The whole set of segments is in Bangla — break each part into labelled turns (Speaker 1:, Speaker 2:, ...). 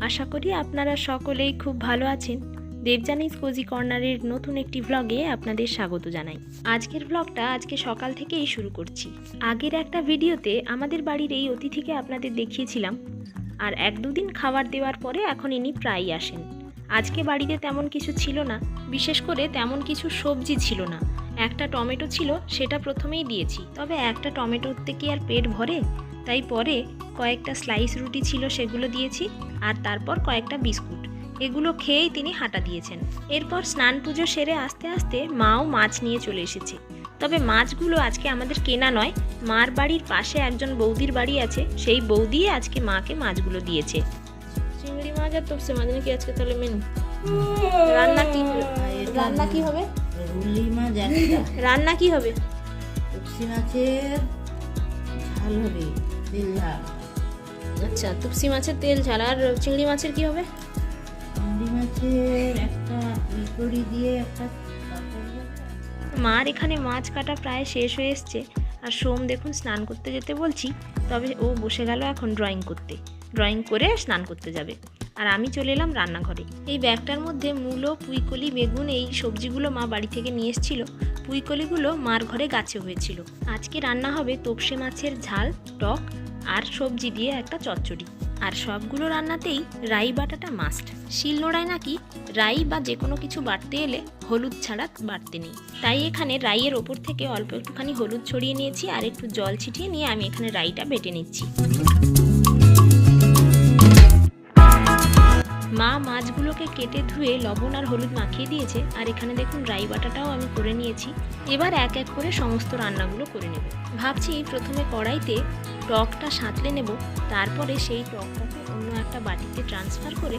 Speaker 1: আশা করি আপনারা সকলেই খুব ভালো আছেন। দেবজানিস কোজি কর্নারের নতুন একটি ব্লগে আপনাদের স্বাগত জানাই। আজকের ভ্লগটা আজকে সকাল থেকেই শুরু করছি। আগের একটা ভিডিওতে আমাদের বাড়ির এই অতিথিকে আপনাদের দেখিয়েছিলাম। আর এক দুদিন খাবার দেওয়ার পরে এখন ইনি প্রায়ই আসেন। আজকে বাড়িতে তেমন কিছু ছিল না, বিশেষ করে তেমন কিছু সবজি ছিল না। একটা টমেটো ছিল, সেটা প্রথমেই দিয়েছি। তবে একটা টমেটোতে কি আর পেট ভরে? তাই পরে কয়েকটা স্লাইস রুটি ছিল সেগুলো দিয়েছি আর তারপর কয়েকটা বিস্কুট। এগুলো খেয়েই তিনি হাঁটা দিয়েছেন। এরপর স্নান পুজো সেরে আস্তে আস্তে মাও মাছ নিয়ে চলে এসেছে। তবে মাছগুলো আজকে আমাদের কেনা নয় মার বাড়ির পাশে একজন বৌদির বাড়ি আছে সেই বৌদি আজকে মাকে মাছগুলো দিয়েছে। চিংড়ি মাছ আর তোপসে মাছ নাকি আজকে তাহলে মেনু রান্না কি? রান্না কি হবে?
Speaker 2: রুলি মাছ
Speaker 1: রান্না কি হবে?
Speaker 2: উকসি মাছের ঝাল হবে। তেল ঝাল
Speaker 1: আচ্ছা তুপসি মাছের তেল ঝাল আর চিংড়ি মাছের কি হবে?
Speaker 2: চিংড়ি মাছের একটা দিয়ে একটা
Speaker 1: মার এখানে মাছ কাটা প্রায় শেষ হয়ে এসছে। আর সোম দেখুন স্নান করতে যেতে বলছি তবে ও বসে গেল এখন ড্রয়িং করতে। ড্রয়িং করে স্নান করতে যাবে। আর আমি চলে এলাম রান্নাঘরে। এই ব্যাগটার মধ্যে মূলো পুঁইকলি বেগুন এই সবজিগুলো মা বাড়ি থেকে নিয়ে এসেছিল। পুঁইকলিগুলো মার ঘরে গাছে হয়েছিল। আজকে রান্না হবে তোপসে মাছের ঝাল টক আর সবজি দিয়ে একটা চচ্চড়ি। আর সবগুলো রান্নাতেই রাই বাটাটা মাস্ট শিলনোড়ায় নাকি রাই বা যে কোনো কিছু বাড়তে এলে হলুদ ছাড়া বাড়তে নেই। তাই এখানে রাইয়ের ওপর থেকে অল্প একটুখানি হলুদ ছড়িয়ে নিয়েছি আর একটু জল ছিটিয়ে নিয়ে আমি এখানে রাইটা বেটে নিচ্ছি। মা মাছগুলোকে কেটে ধুয়ে লবণ আর হলুদ মাখিয়ে দিয়েছে, আর এখানে দেখুন রাই বাটাটাও আমি করে নিয়েছি। এবার এক এক করে সমস্ত রান্নাগুলো করে নেব। ভাবছি প্রথমে কড়াইতে টকটা সাঁতলে নেব, তারপরে সেই টকটাকে অন্য একটা বাটিতে ট্রান্সফার করে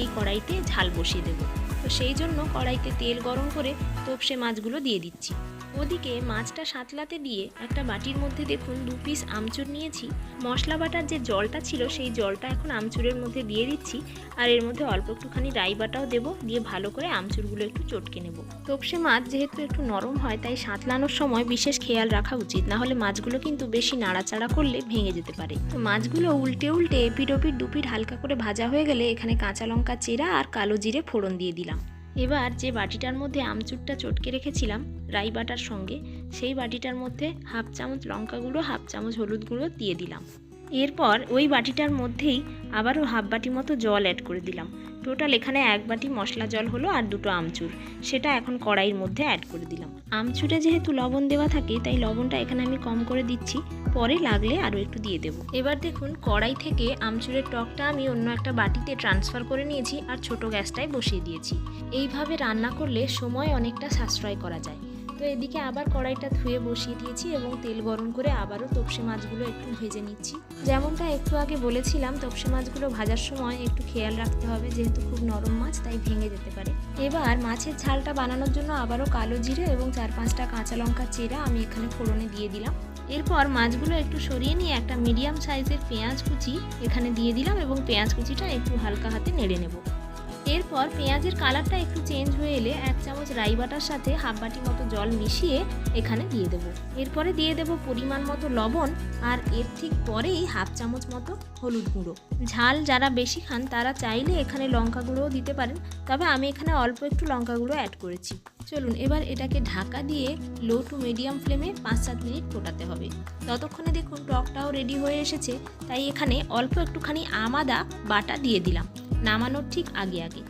Speaker 1: এই কড়াইতে ঝাল বসিয়ে দেবো। তো সেই জন্য কড়াইতে তেল গরম করে তোপসে মাছগুলো দিয়ে দিচ্ছি। ওদিকে মাছটা সাঁতলাতে দিয়ে একটা বাটির মধ্যে দেখুন দু পিস আমচুর নিয়েছি। মশলা বাটার যে জলটা ছিল সেই জলটা এখন আমচুরের মধ্যে দিয়ে দিচ্ছি। আর এর মধ্যে অল্প একটুখানি রাই বাটাও দেবো, দিয়ে ভালো করে আমচুরগুলো একটু চটকে নেব। তোপসে মাছ যেহেতু একটু নরম হয়, তাই সাঁতলানোর সময় বিশেষ খেয়াল রাখা উচিত। না হলে মাছগুলো কিন্তু বেশি নাড়াচাড়া করলে ভেঙে যেতে পারে। তো মাছগুলো উল্টে উল্টে এপিট ওপিট দুপিট হালকা করে ভাজা হয়ে গেলে এখানে কাঁচা লঙ্কা, চেরা আর কালো জিরে ফোড়ন দিয়ে দিলাম। এবার যে বাটিটার মধ্যে আমচুরটা চটকে রেখেছিলাম, রাই বাটার সঙ্গে, সেই বাটিটার মধ্যে হাফ চামচ লঙ্কা গুঁড়ো হাফ চামচ হলুদ গুঁড়ো দিয়ে দিলাম। এরপর ওই বাটিটার মধ্যেই আবারও হাফ বাটি মতো জল অ্যাড করে দিলাম। টোটাল এখানে এক বাটি মশলা জল হলো আর দুটো আমচুর। সেটা এখন কড়াইয়ের মধ্যে অ্যাড করে দিলাম। আমচুরে যেহেতু লবণ দেওয়া থাকে, তাই লবণটা এখানে আমি কম করে দিচ্ছি। পরে লাগলে আরও একটু দিয়ে দেবো। এবার দেখুন, কড়াই থেকে আমচুরের টকটা আমি অন্য একটা বাটিতে ট্রান্সফার করে নিয়েছি আর ছোট গ্যাসটায় বসিয়ে দিয়েছি। এইভাবে রান্না করলে সময় অনেকটা সাশ্রয় করা যায়। তো এদিকে আবার কড়াইটা ধুয়ে বসিয়ে দিয়েছি এবং তেল গরম করে আবারও তপসে মাছগুলো একটু ভেজে নিচ্ছি। যেমনটা একটু আগে বলেছিলাম, তপসে মাছগুলো ভাজার সময় একটু খেয়াল রাখতে হবে, যেহেতু খুব নরম মাছ, তাই ভেঙে যেতে পারে। এবার মাছের ঝালটা বানানোর জন্য আবারও কালো জিরে এবং চার পাঁচটা কাঁচা লঙ্কা চেরা আমি এখানে ফোড়নে দিয়ে দিলাম। এরপর মাছগুলো একটু সরিয়ে নিয়ে একটা মিডিয়াম সাইজের পেঁয়াজ কুচি এখানে দিয়ে দিলাম এবং পেঁয়াজ কুচিটা একটু হালকা হাতে নেড়ে নেব। এরপর পেঁয়াজের কালারটা একটু চেঞ্জ হয়ে এলে এক চামচ রাই বাটার সাথে হাফ বাটি মতো জল মিশিয়ে এখানে দিয়ে দেবো। এরপরে দিয়ে দেবো পরিমাণ মতো লবণ আর এর ঠিক পরেই হাফ চামচ মতো হলুদ গুঁড়ো। ঝাল যারা বেশি খান তারা চাইলে এখানে লঙ্কা গুঁড়োও দিতে পারেন, তবে আমি এখানে অল্প একটু লঙ্কা গুঁড়ো অ্যাড করেছি। চলুন এবার এটাকে ঢাকা দিয়ে লো টু মিডিয়াম ফ্লেমে পাঁচ সাত মিনিট ফোটাতে হবে। ততক্ষণে দেখুন টকটাও রেডি হয়ে এসেছে, তাই এখানে অল্প একটুখানি আমাদা বাটা দিয়ে দিলাম। নামানোর ঠিক আগে আগে।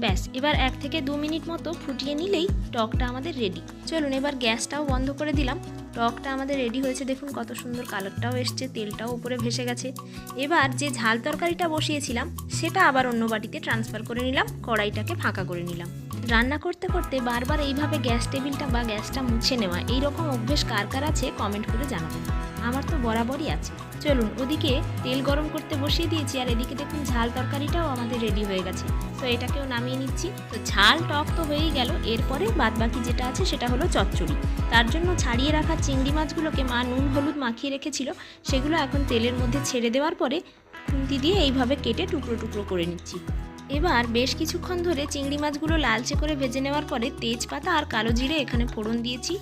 Speaker 1: ব্যাস, এবার এক থেকে দু মিনিট মতো ফুটিয়ে নিলেই টকটা আমাদের রেডি চলুন, এবার গ্যাসটাও বন্ধ করে দিলাম। টকটা আমাদের রেডি হয়েছে, দেখুন কত সুন্দর কালারটাও এসছে, তেলটাও উপরে ভেসে গেছে। এবার যে ঝাল তরকারিটা বসিয়েছিলাম, সেটা আবার অন্য বাটিতে ট্রান্সফার করে নিলাম, কড়াইটাকে ফাঁকা করে নিলাম। রান্না করতে করতে বারবার এইভাবে গ্যাস টেবিলটা বা গ্যাসটা মুছে নেওয়া এই রকম অভ্যেস কার কার আছে? কমেন্ট করে জানাবেন আমার তো বরাবরই আছে। চলুন, ওদিকে তেল গরম করতে বসিয়ে দিয়েছি আর এদিকে দেখুন ঝাল তরকারিটাও আমাদের রেডি হয়ে গেছে। তো এটাকেও নামিয়ে নিচ্ছি। তো ঝাল টক তো হয়েই গেল। এরপরে বাদবাকি যেটা আছে সেটা হলো চচ্চড়ি। তার জন্য ছাড়িয়ে রাখা চিংড়ি মাছগুলোকে মা নুন হলুদ মাখিয়ে রেখেছিল। সেগুলো এখন তেলের মধ্যে ছেড়ে দেওয়ার পরে খুন্তি দিয়ে এইভাবে কেটে টুকরো টুকরো করে নিচ্ছি। এবার বেশ কিছুক্ষণ ধরে চিংড়ি মাছগুলো লালচে করে ভেজে নেওয়ার পরে তেজপাতা আর কালো জিরে এখানে ফোড়ন দিয়েছি।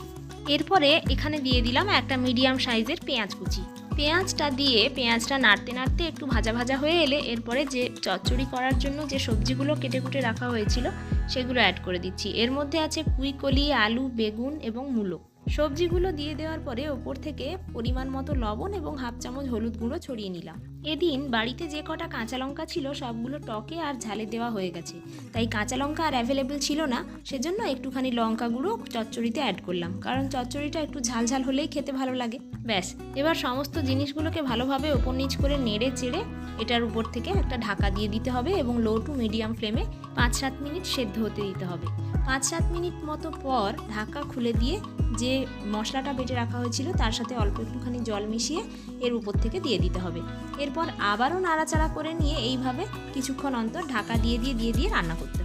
Speaker 1: এরপরে এখানে দিয়ে দিলাম একটা মিডিয়াম সাইজের পেঁয়াজ কুচি। পেঁয়াজটা দিয়ে পেঁয়াজটা নাড়তে নাড়তে একটু ভাজা ভাজা হয়ে এলে এরপরে যে চচ্চড়ি করার জন্য যে সবজিগুলো কেটে কুটে রাখা হয়েছিল, সেগুলো অ্যাড করে দিচ্ছি। এর মধ্যে আছে কুইকলি আলু, বেগুন এবং মূলো। সবজিগুলো দিয়ে দেওয়ার পরে ওপর থেকে পরিমাণ মতো লবণ এবং হাফ চামচ হলুদ গুঁড়ো ছড়িয়ে নিলাম। এদিন বাড়িতে যে কটা কাঁচা লঙ্কা ছিল সবগুলো টকে আর ঝালে দেওয়া হয়ে গেছে। তাই কাঁচা লঙ্কা আর অ্যাভেলেবেল ছিল না, সেজন্য একটুখানি লঙ্কা গুঁড়ো চচ্চড়িতে অ্যাড করলাম। কারণ চচ্চড়িটা একটু ঝাল ঝাল হলেই খেতে ভালো লাগে। ব্যাস, এবার সমস্ত জিনিসগুলোকে ভালোভাবে ওপর নিচ করে নেড়ে চেড়ে এটার উপর থেকে একটা ঢাকা দিয়ে দিতে হবে এবং লো টু মিডিয়াম ফ্লেমে পাঁচ সাত মিনিট সেদ্ধ হতে দিতে হবে। পাঁচ সাত মিনিট মতো পর ঢাকা খুলে দিয়ে যে মশলাটা বেটে রাখা হয়েছিল তার সাথে অল্প একটুখানি জল মিশিয়ে এর উপর থেকে দিয়ে দিতে হবে। এরপর আবারও নাড়াচাড়া করে নিয়ে এইভাবে কিছুক্ষণ অন্তর ঢাকা দিয়ে দিয়ে দিয়ে দিয়ে রান্না করতে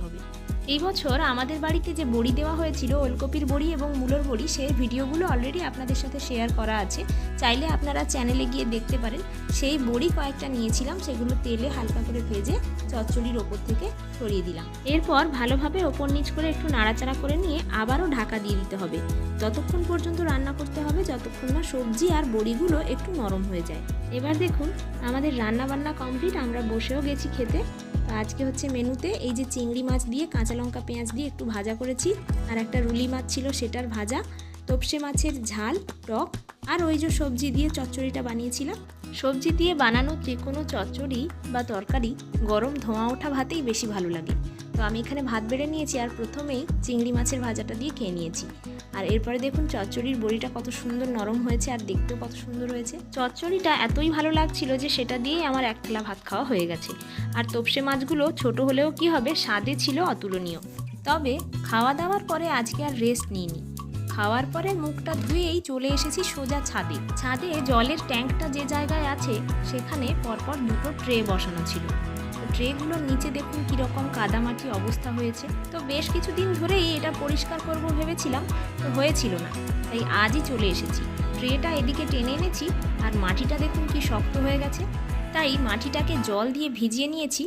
Speaker 1: এই বছর আমাদের বাড়িতে যে বড়ি দেওয়া হয়েছিল, ওলকপির বড়ি এবং মূলোর বড়ি, সেই ভিডিওগুলো অলরেডি আপনাদের সাথে শেয়ার করা আছে। চাইলে আপনারা চ্যানেলে গিয়ে দেখতে পারেন। সেই বড়ি কয়েকটা নিয়েছিলাম, সেগুলো তেলে হালকা করে ভেজে চচ্চড়ির ওপর থেকে ছড়িয়ে দিলাম। এরপর ভালোভাবে ওপর নিচ করে একটু নাড়াচাড়া করে নিয়ে আবারও ঢাকা দিয়ে দিতে হবে। যতক্ষণ পর্যন্ত রান্না করতে হবে, যতক্ষণ না সবজি আর বড়িগুলো একটু নরম হয়ে যায়। এবার দেখুন, আমাদের রান্না বান্না কমপ্লিট আমরা বসেও গেছি খেতে। আজকে হচ্ছে মেনুতে এই যে চিংড়ি মাছ দিয়ে কাঁচা লঙ্কা পেঁয়াজ দিয়ে একটু ভাজা করেছি, আর একটা রুলি মাছ ছিল সেটার ভাজা, তোপসে মাছের ঝাল, টক, আর ওই যে সবজি দিয়ে চচ্চড়িটা বানিয়েছিলাম। সবজি দিয়ে বানানো যে কোনো চচ্চড়ি বা তরকারি গরম ধোঁয়া ওঠা ভাতেই বেশি ভালো লাগে। তো আমি এখানে ভাত বেড়ে নিয়েছি আর প্রথমেই চিংড়ি মাছের ভাজাটা দিয়ে খেয়ে নিয়েছি। আর এরপরে দেখুন চচ্চড়ির বড়িটা কত সুন্দর নরম হয়েছে আর দেখতেও কত সুন্দর হয়েছে। চচ্চড়িটা এতই ভালো লাগছিল যে সেটা দিয়েই আমার এক থালা ভাত খাওয়া হয়ে গেছে। আর তোপসে মাছগুলো ছোট হলেও কি হবে, স্বাদে ছিল অতুলনীয়। তবে খাওয়া দাওয়ার পরে আজকে আর রেস্ট নিইনি। খাওয়ার পরে মুখটা ধুয়েই চলে এসেছি সোজা ছাদে। ছাদে জলের ট্যাঙ্কটা যে জায়গায় আছে, সেখানে পরপর দুটো ট্রে বসানো ছিল। ট্রেগুলোর নিচে দেখুন কীরকম কাদামাটি অবস্থা হয়েছে। তো বেশ কিছুদিন ধরেই এটা পরিষ্কার করব ভেবেছিলাম, তো হয়েছিল না। তাই আজই চলে এসেছি। ট্রেটা এদিকে টেনে এনেছি, আর মাটিটা দেখুন কি শক্ত হয়ে গেছে। তাই মাটিটাকে জল দিয়ে ভিজিয়ে নিয়েছি,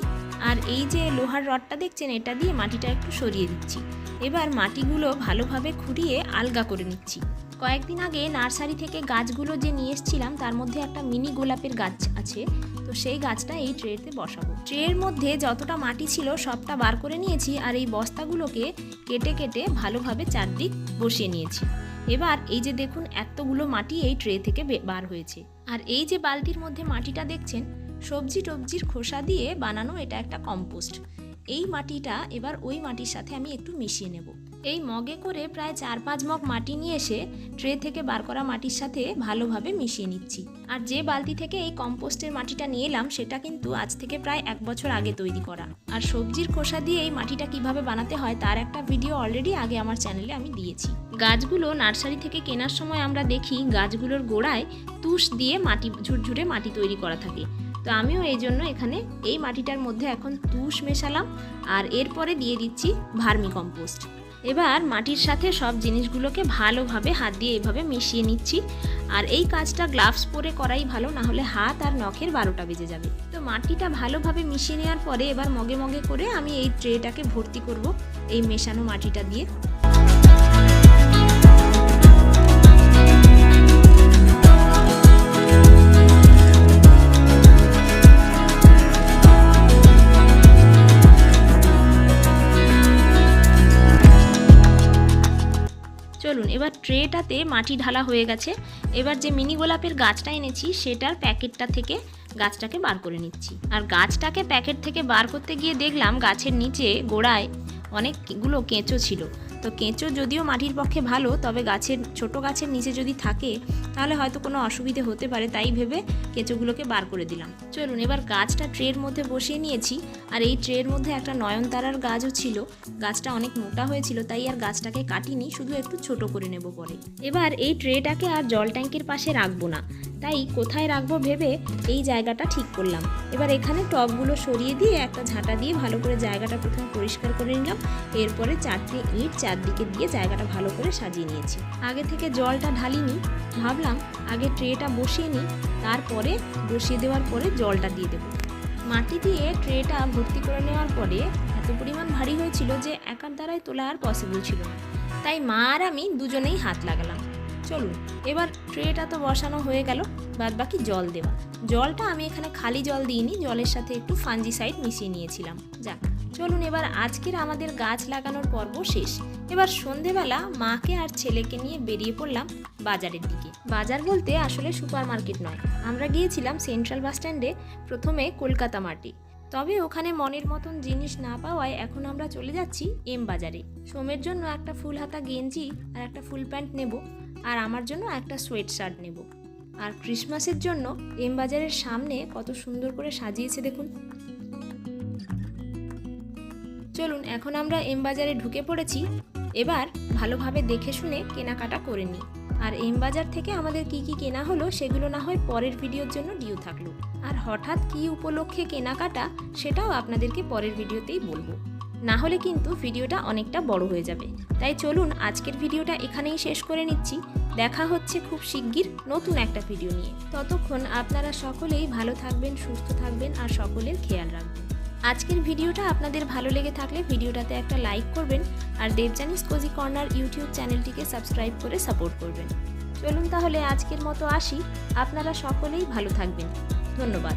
Speaker 1: আর এই যে লোহার রডটা দেখছেন, এটা দিয়ে মাটিটা একটু সরিয়ে দিচ্ছি। এবার মাটিগুলো ভালোভাবে খুঁড়িয়ে আলগা করে নিচ্ছি। কয়েকদিন আগে নার্সারি থেকে গাছগুলো যে নিয়ে এসেছিলাম, তার মধ্যে একটা মিনি গোলাপের গাছ আছে। তো সেই গাছটা এই ট্রেতে বসাবো। ট্রের মধ্যে যতটা মাটি ছিল, সবটা বার করে নিয়েছি আর এই বস্তাগুলোকে কেটে কেটে ভালোভাবে চারদিক বসিয়ে নিয়েছি। এবার এই যে দেখুন, এতগুলো মাটি এই ট্রে থেকে বার হয়েছে। আর এই যে বালতির মধ্যে মাটিটা দেখছেন, সবজি টবজির খোসা দিয়ে বানানো এটা একটা কম্পোস্ট। এই মাটিটা এবার ওই মাটির সাথে আমি একটু মিশিয়ে নেব। এই মগে করে প্রায় চার পাঁচ মগ মাটি নিয়ে এসে ট্রে থেকে বার করা মাটির সাথে ভালোভাবে মিশিয়ে নিচ্ছি। আর যে বালতি থেকে এই কম্পোস্টের মাটিটা নিয়ে এলাম, সেটা কিন্তু আজ থেকে প্রায় এক বছর আগে তৈরি করা। আর সবজির খোসা দিয়ে এই মাটিটা কীভাবে বানাতে হয়, তার একটা ভিডিও অলরেডি আগে আমার চ্যানেলে আমি দিয়েছি। গাছগুলো নার্সারি থেকে কেনার সময় আমরা দেখি, গাছগুলোর গোড়ায় তুষ দিয়ে মাটি, ঝুরঝুরে মাটি তৈরি করা থাকে। তো আমিও এই জন্য এখানে এই মাটিটার মধ্যে এখন তুষ মেশালাম আর এরপরে দিয়ে দিচ্ছি ভার্মি কম্পোস্ট। এবার মাটির সাথে সব জিনিসগুলোকে ভালোভাবে হাত দিয়ে এভাবে মিশিয়ে নিচ্ছি। আর এই কাজটা গ্লাভস পরে করাই ভালো, না হলে হাত আর নখের বারোটা বেজে যাবে। তো মাটিটা ভালোভাবে মিশিয়ে নেওয়ার পরে এবার মগে মগে করে আমি এই ট্রেটাকে ভর্তি করব এই মেশানো মাটিটা দিয়ে। এবার ট্রেটাতে মাটি ঢালা হয়ে গেছে। এবার যে মিনি গোলাপের গাছটা এনেছি, সেটার প্যাকেটটা থেকে গাছটাকে বার করে নিচ্ছি। আর গাছটাকে প্যাকেট থেকে বার করতে গিয়ে দেখলাম গাছের নিচে গোড়ায় অনেকগুলো কেঁচো ছিল। তো কেঁচো যদিও মাটির পক্ষে ভালো, তবে গাছের, ছোট গাছের নিচে যদি থাকে, তাহলে হয়তো কোনো অসুবিধে হতে পারে, তাই ভেবে কেঁচোগুলোকে বার করে দিলাম। চলুন, এবার গাছটা ট্রের মধ্যে বসিয়ে নিয়েছি, আর এই ট্রের মধ্যে একটা নয়নতারার গাছও ছিল। গাছটা অনেক মোটা হয়েছিল, তাই আর গাছটাকে কাটিনি, শুধু একটু ছোট করে নেব পরে। এবার এই ট্রেটাকে আর জল ট্যাঙ্কের পাশে রাখব না, তাই কোথায় রাখব ভেবে এই জায়গাটা ঠিক করলাম। এবার এখানে টবগুলো সরিয়ে দিয়ে একটা ঝাঁটা দিয়ে ভালো করে জায়গাটা প্রথমে পরিষ্কার করে নিলাম, এরপরে চারটে ইট চারদিকে দিয়ে জায়গাটা ভালো করে সাজিয়ে নিয়েছি। আগে থেকে জলটা ঢালিনি, ভাবলাম আগে ট্রেটা বসিয়ে নিই, তারপরে বসিয়ে দেওয়ার পরে জলটা দিয়ে দেবো। মাটি দিয়ে ট্রেটা ভর্তি করে নেওয়ার পরে এত পরিমাণ ভারী হয়েছিল যে একার দ্বারাই তোলা আর পসিবল ছিল না। তাই মা আর আমি দুজনেই হাত লাগালাম। চলুন, এবার ট্রেটা তো বসানো হয়ে গেল বাদ বাকি জল দেওয়া। জলটা আমি এখানে খালি জল দিইনি, জলের সাথে একটু ফাঞ্জি সাইড মিশিয়ে নিয়েছিলাম। যাক। চলুন এবার আজকের আমাদের গাছ লাগানোর পর্ব শেষ। এবার সন্ধেবেলা মাকে আর ছেলেকে নিয়ে বেরিয়ে পড়লাম বাজারের দিকে। বাজার বলতে আসলে সুপার মার্কেট নয়। আমরা গিয়েছিলাম সেন্ট্রাল বাস স্ট্যান্ডে, প্রথমে কলকাতা মার্টি। তবে ওখানে মনের মতন জিনিস না পাওয়ায় এখন আমরা চলে যাচ্ছি এম বাজারে। সোমের জন্য একটা ফুল হাতা গেঞ্জি আর একটা ফুল প্যান্ট নেব আর আমার জন্য একটা সোয়েট শার্ট নেব। আর ক্রিসমাসের জন্য এম বাজারের সামনে কত সুন্দর করে সাজিয়েছে দেখুন। চলুন, এখন আমরা এম বাজারে ঢুকে পড়েছি। এবার ভালোভাবে দেখে শুনে কেনাকাটা করে নিই। আর এম বাজার থেকে আমাদের কি কি কেনা হলো, সেগুলো না হয় পরের ভিডিওর জন্য ডিউ থাকল। আর হঠাৎ কি উপলক্ষে কেনাকাটা, সেটাও আপনাদেরকে পরের ভিডিওতেই বলব। না হলে কিন্তু ভিডিওটা অনেকটা বড় হয়ে যাবে। তাই চলুন, আজকের ভিডিওটা এখানেই শেষ করে নিচ্ছি। দেখা হচ্ছে খুব শিগগির নতুন একটা ভিডিও নিয়ে। ততক্ষণ আপনারা সকলেই ভালো থাকবেন, সুস্থ থাকবেন, আর সকলের খেয়াল রাখবেন। আজকের ভিডিওটা আপনাদের ভালো লেগে থাকলে ভিডিওটাতে একটা লাইক করবেন আর দেবজানিস কোজি কর্নার ইউটিউব চ্যানেলটিকে সাবস্ক্রাইব করে সাপোর্ট করবেন। চলুন তাহলে আজকের মতো আসি। আপনারা সকলেই ভালো থাকবেন। ধন্যবাদ।